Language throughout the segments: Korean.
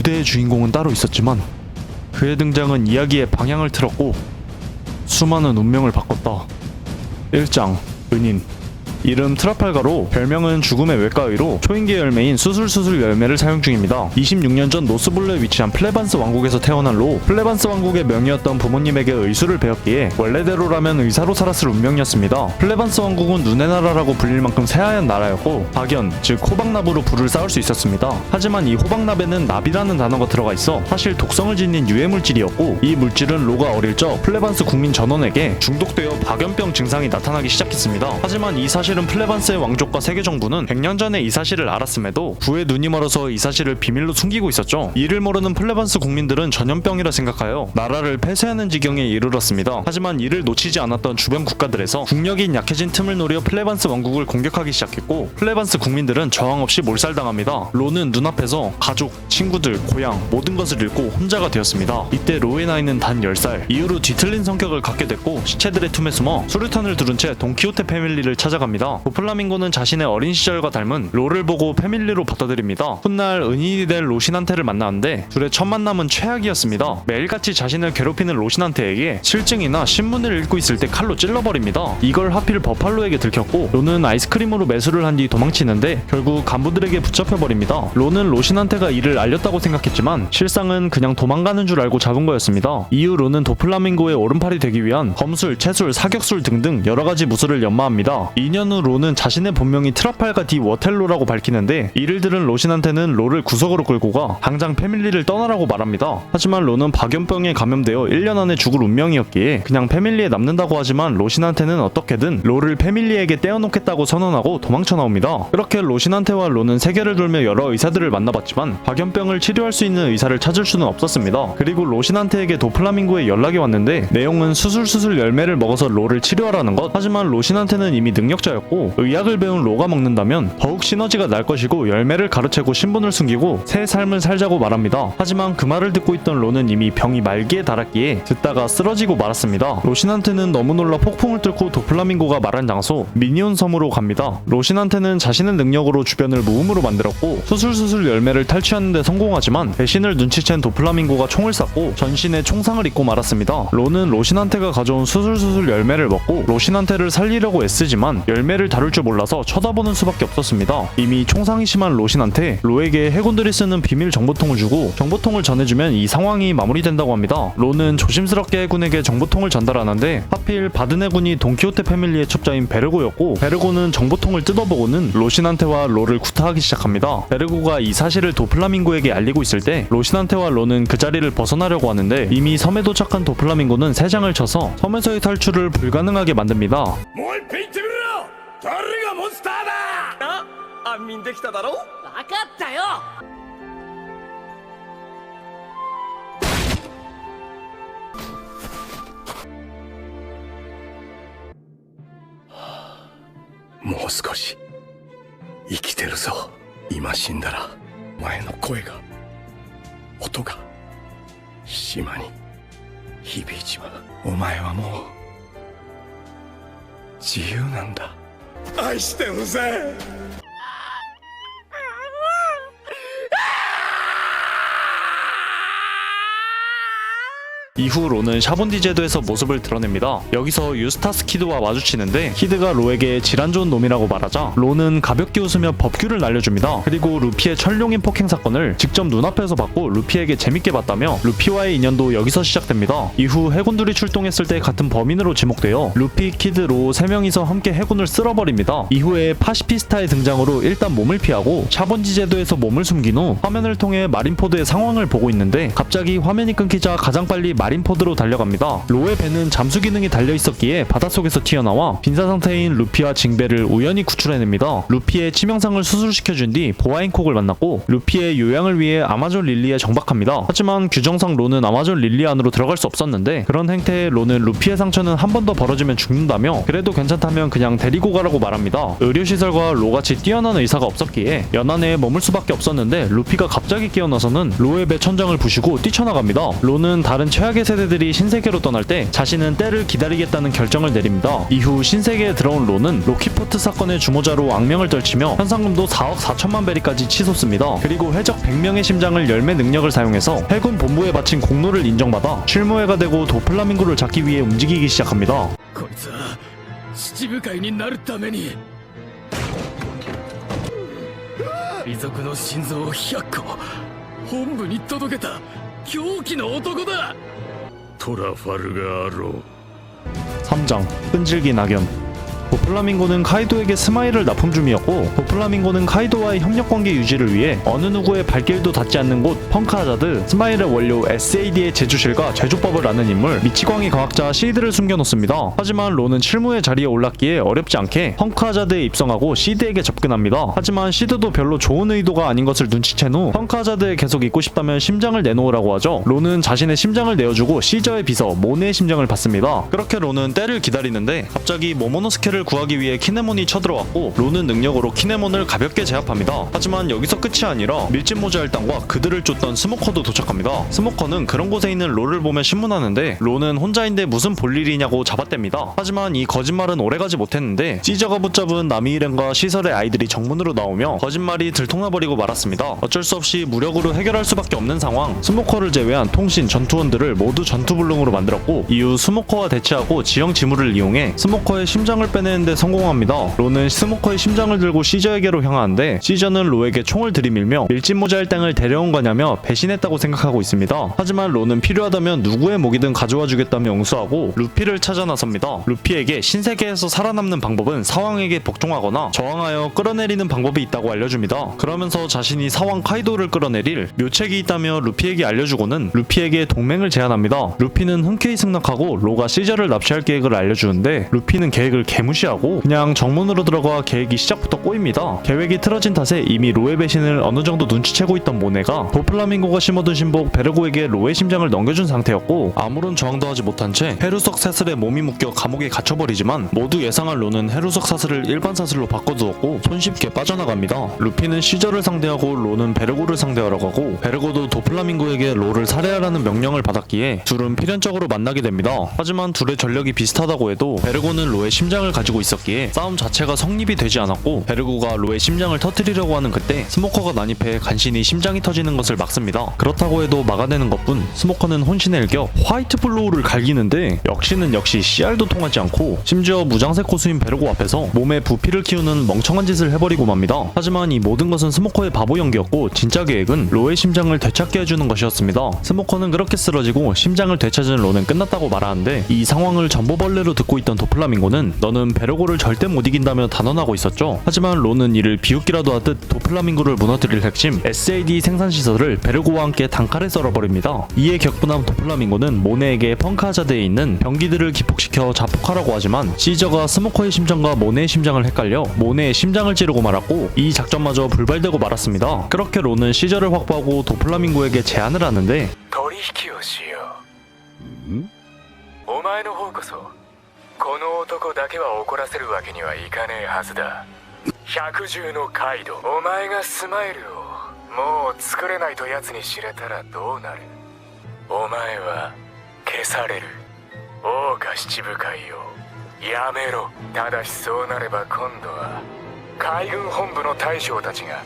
무대의 주인공은 따로 있었지만 그의 등장은 이야기의 방향을 틀었고 수많은 운명을 바꿨다. 1장 은인 이름 트라팔가로 별명은 죽음의 외과의로 초인계 열매인 수술수술 열매를 사용 중입니다. 26년 전 노스블루에 위치한 플레반스 왕국에서 태어난 로 플레반스 왕국의 명이었던 부모님에게 의술을 배웠기에 원래대로라면 의사로 살았을 운명이었습니다. 플레반스 왕국은 눈의 나라라고 불릴 만큼 새하얀 나라였고 박연 즉 호박나무로 불을 쌓을 수 있었습니다. 하지만 이 호박나베는 나비라는 단어가 들어가 있어 사실 독성을 지닌 유해 물질이었고 이 물질은 로가 어릴 적 플레반스 국민 전원에게 중독되어 박연병 증상이 나타나기 시작했습니다. 하지만 이 사실은 플레반스의 왕족과 세계 정부는 100년 전에 이 사실을 알았음에도 부의 눈이 멀어서 이 사실을 비밀로 숨기고 있었죠. 이를 모르는 플레반스 국민들은 전염병이라 생각하여 나라를 폐쇄하는 지경에 이르렀습니다. 하지만 이를 놓치지 않았던 주변 국가들에서 국력이 약해진 틈을 노려 플레반스 왕국을 공격하기 시작했고 플레반스 국민들은 저항 없이 몰살당합니다. 로는 눈앞에서 가족, 친구들, 고향 모든 것을 잃고 혼자가 되었습니다. 이때 로의 나이는 단 10살. 이후로 뒤틀린 성격을 갖게 됐고 시체들의 틈에 숨어 수류탄을 두른 채 돈키호테 패밀리를 찾아갑니다. 도플라밍고는 자신의 어린 시절과 닮은 로를 보고 패밀리로 받아들입니다. 훗날 은인이 될 로신한테를 만나는데 둘의 첫 만남은 최악이었습니다. 매일같이 자신을 괴롭히는 로신한테에게 실증이나 신문을 읽고 있을 때 칼로 찔러버립니다. 이걸 하필 버팔로에게 들켰고 로는 아이스크림으로 매수를 한 뒤 도망치는데 결국 간부들에게 붙잡혀버립니다. 로는 로신한테가 이를 알렸다고 생각했지만 실상은 그냥 도망가는 줄 알고 잡은 거였습니다. 이후 로는 도플라밍고의 오른팔이 되기 위한 검술, 채술, 사격술 등등 여러 가지 무술을 연마합니다. 2년 후 로는 자신의 본명이 트라팔가 디 워텔로라고 밝히는데 이를 들은 로신한테는 로를 구석으로 끌고 가 당장 패밀리를 떠나라고 말합니다. 하지만 로는 박연병에 감염되어 1년 안에 죽을 운명이었기에 그냥 패밀리에 남는다고 하지만 로신한테는 어떻게든 로를 패밀리에게 떼어놓겠다고 선언하고 도망쳐 나옵니다. 그렇게 로신한테와 로는 세계를 돌며 여러 의사들을 만나봤지만 박연병을 치료할 수 있는 의사를 찾을 수는 없었습니다. 그리고 로신한테에게 도플라밍고의 연락이 왔는데 내용은 수술수술 열매를 먹어서 로를 치료하라는 것. 하지만 로신한테는 이미 능력자였고 의학을 배운 로가 먹는다면 더욱 시너지가 날 것이고 열매를 가로채고 신분을 숨기고 새 삶을 살자고 말합니다. 하지만 그 말을 듣고 있던 로는 이미 병이 말기에 달았기에 듣다가 쓰러지고 말았습니다. 로신한테는 너무 놀라 폭풍을 뚫고 도플라밍고가 말한 장소 미니온 섬으로 갑니다. 로신한테는 자신의 능력으로 주변을 무음으로 만들었고 수술수술 열매를 탈취하는데 성공하지만 배신을 눈치챈 도플라밍고가 총을 쐈고 전신에 총상을 입고 말았습니다. 로는 로신한테가 가져온 수술수술 열매를 먹고 로신한테를 살리려고 애쓰지만 열매 를 다룰 줄 몰라서 쳐다보는 수밖에 없었습니다. 이미 총상이 심한 로신한테 로에게 해군들이 쓰는 비밀 정보통을 주고 정보통을 전해주면 이 상황이 마무리된다고 합니다. 로는 조심스럽게 해군에게 정보통을 전달하는데 하필 받은 해군이 돈키호테 패밀리의 첩자인 베르고였고 베르고는 정보통을 뜯어보고는 로신한테와 로를 구타하기 시작합니다. 베르고가 이 사실을 도플라밍고에게 알리고 있을 때 로신한테와 로는 그 자리를 벗어나려고 하는데 이미 섬에 도착한 도플라밍고는 세 장을 쳐서 섬에서의 탈출을 불가능하게 만듭니다. 誰がモンスターだ！あ安眠できただろ？分かったよ！もう少し生きてるぞ。今死んだらお前の声が音が島に響いちまう。お前はもう自由なんだ 愛してるぜ 이후 로는 샤본디 제도에서 모습을 드러냅니다. 여기서 유스타스 키드와 마주치는데 키드가 로에게 질환 좋은 놈이라고 말하자 로는 가볍게 웃으며 법규를 날려줍니다. 그리고 루피의 철룡인 폭행 사건을 직접 눈앞에서 봤고 루피에게 재밌게 봤다며 루피와의 인연도 여기서 시작됩니다. 이후 해군들이 출동했을 때 같은 범인으로 지목되어 루피, 키드, 로 3명이서 함께 해군을 쓸어버립니다. 이후에 파시피스타의 등장으로 일단 몸을 피하고 샤본지 제도에서 몸을 숨긴 후 화면을 통해 마린포드의 상황을 보고 있는데 갑자기 화면이 끊기자 가장 빨리 마린 포드로 달려갑니다. 로의 배는 잠수 기능이 달려 있었기에 바닷속에서 튀어나와 빈사 상태인 루피와 징베를 우연히 구출해냅니다. 루피의 치명상을 수술시켜준 뒤 보아인콕을 만났고 루피의 요양을 위해 아마존 릴리에 정박합니다. 하지만 규정상 로는 아마존 릴리 안으로 들어갈 수 없었는데 그런 행태에 로는 루피의 상처는 한 번 더 벌어지면 죽는다며 그래도 괜찮다면 그냥 데리고 가라고 말합니다. 의료시설과 로같이 뛰어난 의사가 없었기에 연안에 머물 수밖에 없었는데 루피가 갑자기 깨어나서는 로의 배 천장을 부시고 뛰쳐나갑니다. 로는 다른 최악의 세계 세대들이 신세계로 떠날 때 자신은 때를 기다리겠다는 결정을 내립니다. 이후 신세계에 들어온 론은 로키포트 사건의 주모자로 악명을 떨치며 현상금도 4억 4천만 베리까지 치솟습니다. 그리고 해적 100명의 심장을 열매 능력을 사용해서 해군 본부에 바친 공로를 인정받아 실무회가 되고 도플라밍고를 잡기 위해 움직이기 시작합니다. こいつは七部会になるために遺族の心臓を100個本部に届けた狂気の男だ トラファルガーロー 3장 끈질긴 악연 도플라밍고는 카이도에게 스마일을 납품 중이었고 도플라밍고는 카이도와의 협력 관계 유지를 위해 어느 누구의 발길도 닿지 않는 곳 펑크하자드 스마일의 원료 SAD의 제조실과 제조법을 아는 인물 미치광이 과학자 시드를 숨겨놓습니다. 하지만 론은 실무의 자리에 올랐기에 어렵지 않게 펑크하자드에 입성하고 시드에게 접근합니다. 하지만 시드도 별로 좋은 의도가 아닌 것을 눈치챈 후 펑크하자드에 계속 있고 싶다면 심장을 내놓으라고 하죠. 론은 자신의 심장을 내어주고 시저의 비서 모네의 심장을 받습니다. 그렇게 론은 때를 기다리는데 갑자기 모모노스케를 구하기 위해 키네몬이 쳐들어왔고 론은 능력으로 키네몬을 가볍게 제압합니다. 하지만 여기서 끝이 아니라 밀짚 모자 일당과 그들을 쫓던 스모커도 도착합니다. 스모커는 그런 곳에 있는 롤을 보며 신문하는데 론은 혼자인데 무슨 볼일이냐고 잡아댑니다. 하지만 이 거짓말은 오래가지 못했는데 시저가 붙잡은 나미이렌과 시설의 아이들이 정문으로 나오며 거짓말이 들통나버리고 말았습니다. 어쩔 수 없이 무력으로 해결할 수밖에 없는 상황. 스모커를 제외한 통신 전투원들을 모두 전투불능으로 만들었고 이후 스모커와 대치하고 지형 지물을 이용해 스모커의 심장을 빼내 는데 성공합니다. 론은 스모커의 심장을 들고 시저에게로 향하는데 시저는 로에게 총을 들이밀며 밀짚 모자 일당을 데려온 거냐며 배신했다고 생각하고 있습니다. 하지만 론은 필요하다면 누구의 목이든 가져와 주겠다며 응수하고 루피를 찾아 나섭니다. 루피에게 신세계에서 살아남는 방법은 사왕에게 복종하거나 저항하여 끌어내리는 방법이 있다고 알려줍니다. 그러면서 자신이 사왕 카이도를 끌어내릴 묘책이 있다며 루피에게 알려주고는 루피에게 동맹을 제안합니다. 루피는 흔쾌히 승낙하고 로가 시저를 납치할 계획을 알려주는데 루피는 계획을 개무시 하고 그냥 정문으로 들어가 계획이 시작부터 꼬입니다. 계획이 틀어진 탓에 이미 로의 배신을 어느 정도 눈치채고 있던 모네가 도플라밍고가 심어둔 신복 베르고에게 로의 심장을 넘겨준 상태였고 아무런 저항도 하지 못한 채 헤루석 사슬에 몸이 묶여 감옥에 갇혀버리지만 모두 예상한 로는 헤루석 사슬을 일반 사슬로 바꿔두었고 손쉽게 빠져나갑니다. 루피는 시저를 상대하고 로는 베르고를 상대하러 가고 베르고도 도플라밍고에게 로를 살해하라는 명령을 받았기에 둘은 필연적으로 만나게 됩니다. 하지만 둘의 전력이 비슷하다고 해도 베르고는 로의 심장을 가지고 있었기에 싸움 자체가 성립이 되지 않았고 베르고가 로의 심장을 터뜨리려고 하는 그때 스모커가 난입해 간신히 심장이 터지는 것을 막습니다. 그렇다고 해도 막아내는 것뿐 스모커는 혼신의 일격 화이트 블로우를 갈기는데 역시는 역시 CR도 통하지 않고 심지어 무장색 고수인 베르고 앞에서 몸에 부피를 키우는 멍청한 짓을 해버리고 맙니다. 하지만 이 모든 것은 스모커의 바보 연기였고 진짜 계획은 로의 심장을 되찾게 해주는 것이었습니다. 스모커는 그렇게 쓰러지고 심장을 되찾은 로는 끝났다고 말하는데 이 상황을 전보벌레로 듣고 있던 도플라밍고는 너는 베르고를 절대 못 이긴다며 단언하고 있었죠. 하지만 로는 이를 비웃기라도 하듯 도플라밍고를 무너뜨릴 핵심 SAD 생산 시설을 베르고와 함께 단칼에 썰어버립니다. 이에 격분한 도플라밍고는 모네에게 펑크하자드에 있는 병기들을 기폭시켜 자폭하라고 하지만 시저가 스모커의 심장과 모네의 심장을 헷갈려 모네의 심장을 찌르고 말았고 이 작전마저 불발되고 말았습니다. 그렇게 로는 시저를 확보하고 도플라밍고에게 제안을 하는데 取引をしようお前の方こそ この男だけは怒らせるわけにはいかねえはずだ。百獣のカイドお前がスマイルをもう作れないと奴に知れたらどうなる。お前は消される。王家七部会を。やめろ。ただしそうなれば今度は海軍本部の大将たちが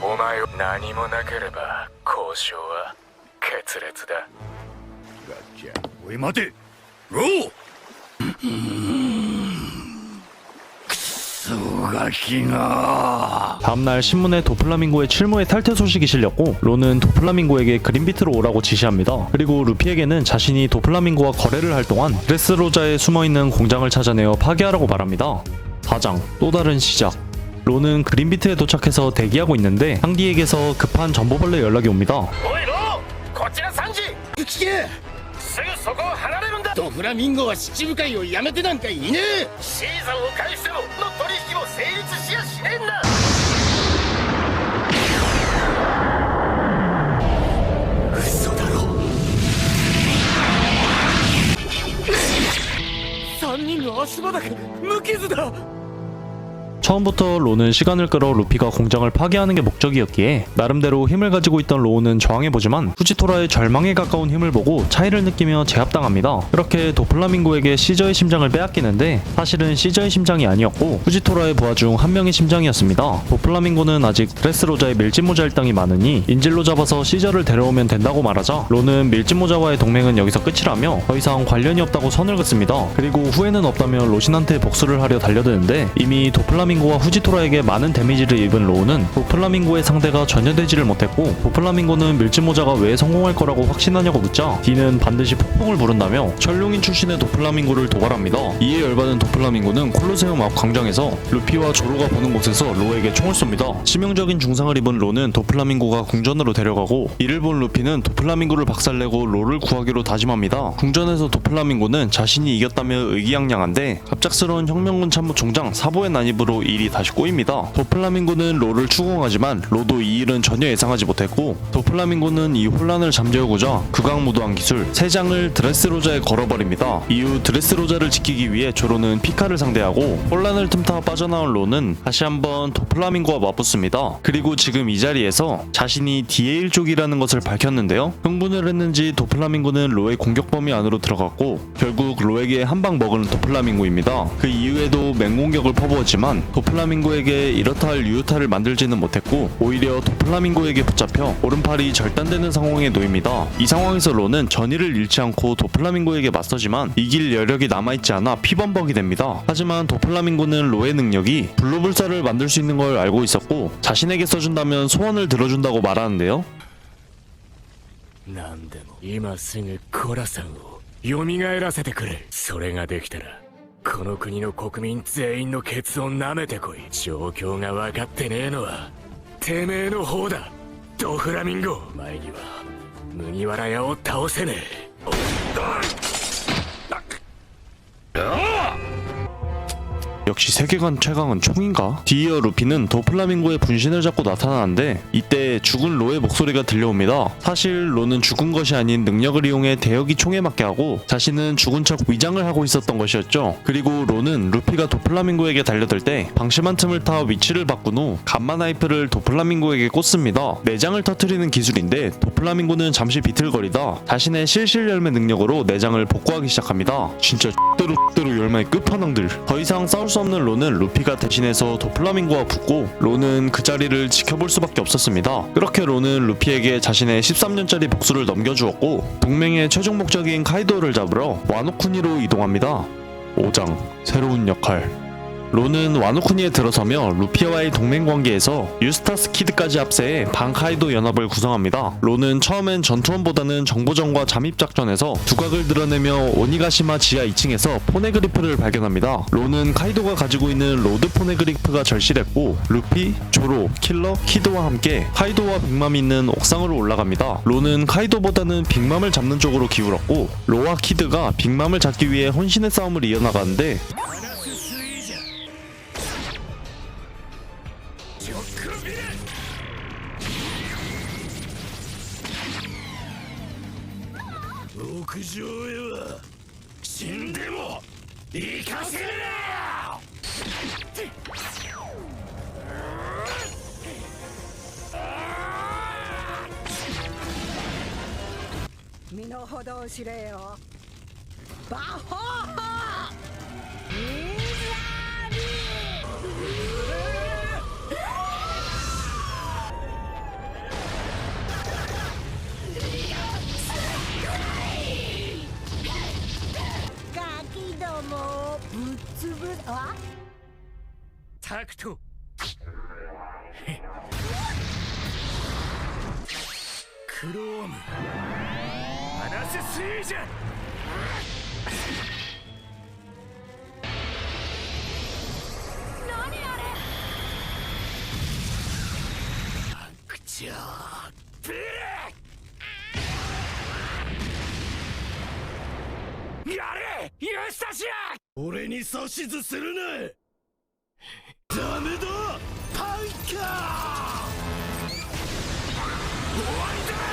お前を何もなければ交渉は決裂だ。おい待て。ロー 다음날 신문에 도플라밍고의 칠무의 탈퇴 소식이 실렸고 로는 도플라밍고에게 그린비트로 오라고 지시합니다. 그리고 루피에게는 자신이 도플라밍고와 거래를 할 동안 드레스로자에 숨어있는 공장을 찾아내어 파괴하라고 말합니다. 4장 또 다른 시작 로는 그린비트에 도착해서 대기하고 있는데 상디에게서 급한 전보벌레 연락이 옵니다. おいローこちらサンジ聞け すぐそこを離れるんだ。ドフラミンゴは七部会をやめてなんかいねえ。シーザーを返してもの取引も成立しやしねえんだ。嘘だろ。3人の足場だけ無傷だ 처음부터 로는 시간을 끌어 루피가 공장을 파괴하는 게 목적이었기에 나름대로 힘을 가지고 있던 로우는 저항해보지만 후지토라의 절망에 가까운 힘을 보고 차이를 느끼며 제압당합니다. 그렇게 도플라밍고에게 시저의 심장을 빼앗기는데 사실은 시저의 심장이 아니었고 후지토라의 부하 중 한 명의 심장이었습니다. 도플라밍고는 아직 드레스로자의 밀짚모자 일당이 많으니 인질로 잡아서 시저를 데려오면 된다고 말하자 로는 밀짚모자와의 동맹은 여기서 끝이라며 더 이상 관련이 없다고 선을 긋습니다. 그리고 후회는 없다며 로신한테 복수를 하려 달려드는데 이미 도플라밍 고와 후지토라에게 많은 데미지를 입은 로우는 도플라밍고의 상대가 전혀 되지를 못했고 도플라밍고는 밀짚모자가 왜 성공할 거라고 확신하냐고 묻자 디는 반드시 폭풍을 부른다며 전룡인 출신의 도플라밍고를 도발합니다. 이에 열받은 도플라밍고는 콜로세움 앞 광장에서 루피와 조로가 보는 곳에서 로에게 총을 쏩니다. 치명적인 중상을 입은 로는 도플라밍고가 궁전으로 데려가고 이를 본 루피는 도플라밍고를 박살내고 로를 구하기로 다짐합니다. 궁전에서 도플라밍고는 자신이 이겼다며 의기양양한데 갑작스러운 혁명군 참모 총장 사보의 난입으로 일이 다시 꼬입니다. 도플라밍고는 로를 추궁하지만 로도 이 일은 전혀 예상하지 못했고 도플라밍고는 이 혼란을 잠재우고자 극악무도한 기술 세 장을 드레스로자에 걸어버립니다. 이후 드레스로자를 지키기 위해 조로는 피카를 상대하고 혼란을 틈타 빠져나온 로는 다시 한번 도플라밍고와 맞붙습니다. 그리고 지금 이 자리에서 자신이 DA 쪽이라는 것을 밝혔는데요. 흥분을 했는지 도플라밍고는 로의 공격 범위 안으로 들어갔고 결국 로에게 한 방 먹은 도플라밍고입니다. 그 이후에도 맹공격을 퍼부었지만 도플라밍고에게 이렇다 할 유효타를 만들지는 못했고 오히려 도플라밍고에게 붙잡혀 오른팔이 절단되는 상황에 놓입니다. 이 상황에서 로는 전의를 잃지 않고 도플라밍고에게 맞서지만 이길 여력이 남아있지 않아 피범벅이 됩니다. 하지만 도플라밍고는 로의 능력이 블루불사를 만들 수 있는 걸 알고 있었고 자신에게 써준다면 소원을 들어준다고 말하는데요. 何でも今すぐコラさんを蘇らせてくれそれができたら この国の国民全員のケツを舐めてこい。状況が分かってねえのはてめえの方だ。ドフラミンゴ。前には麦わら屋を倒せねえ。 역시 세계관 최강은 총인가? 디이어 루피는 도플라밍고의 분신을 잡고 나타나는데 이때 죽은 로의 목소리가 들려옵니다. 사실 로는 죽은 것이 아닌 능력을 이용해 대역이 총에 맞게 하고 자신은 죽은 척 위장을 하고 있었던 것이었죠. 그리고 로는 루피가 도플라밍고에게 달려들 때 방심한 틈을 타 위치를 바꾼 후 감마 나이프를 도플라밍고에게 꽂습니다. 내장을 터트리는 기술인데 도플라밍고는 잠시 비틀거리다 자신의 실실 열매 능력으로 내장을 복구하기 시작합니다. 진짜 X대로 X대로 열매의 끝판왕들. 더 이상 싸울 수 없는 로는 루피가 대신해서 도플라밍고와 붙고 로는 그 자리를 지켜볼 수밖에 없었습니다. 그렇게 로는 루피에게 자신의 13년짜리 복수를 넘겨주었고 동맹의 최종 목적인 카이도를 잡으러 와노쿠니로 이동합니다. 5장 새로운 역할 로는 와노쿠니에 들어서며 루피와의 동맹 관계에서 유스타스 키드까지 합세해 반카이도 연합을 구성합니다. 로는 처음엔 전투원보다는 정보전과 잠입 작전에서 두각을 드러내며 오니가시마 지하 2층에서 포네그리프를 발견합니다. 로는 카이도가 가지고 있는 로드 포네그리프가 절실했고 루피, 조로, 킬러, 키드와 함께 카이도와 빅맘이 있는 옥상으로 올라갑니다. 로는 카이도보다는 빅맘을 잡는 쪽으로 기울었고 로와 키드가 빅맘을 잡기 위해 혼신의 싸움을 이어나가는데 身の程を知れよ。バッホー！いざガキどもをぶっつぶあ？タクト。クローム俺に指図するなダメだパンカー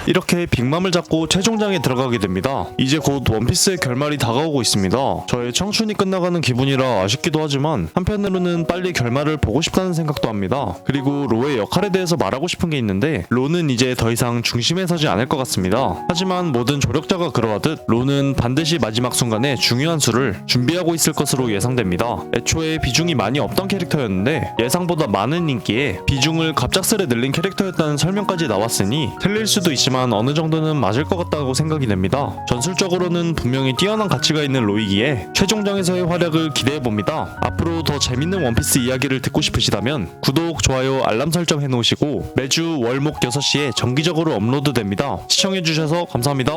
이렇게 빅맘을 잡고 최종장에 들어가게 됩니다. 이제 곧 원피스의 결말이 다가오고 있습니다. 저의 청춘이 끝나가는 기분이라 아쉽기도 하지만 한편으로는 빨리 결말을 보고 싶다는 생각도 합니다. 그리고 로의 역할에 대해서 말하고 싶은 게 있는데 로는 이제 더 이상 중심에 서지 않을 것 같습니다. 하지만 모든 조력자가 그러하듯 로는 반드시 마지막 순간에 중요한 수를 준비하고 있을 것으로 예상됩니다. 애초에 비중이 많이 없던 캐릭터였는데 예상보다 많은 인기에 비중을 갑작스레 늘린 캐릭터였다는 설명까지 나왔으니 틀릴 수도 있지만 어느 정도는 맞을 것 같다고 생각이 됩니다. 전술적으로는 분명히 뛰어난 가치가 있는 로이기에 최종장에서의 활약을 기대해 봅니다. 앞으로 더 재밌는 원피스 이야기를 듣고 싶으시다면 구독, 좋아요, 알람 설정 해놓으시고 매주 월목 6시에 정기적으로 업로드됩니다. 시청해주셔서 감사합니다.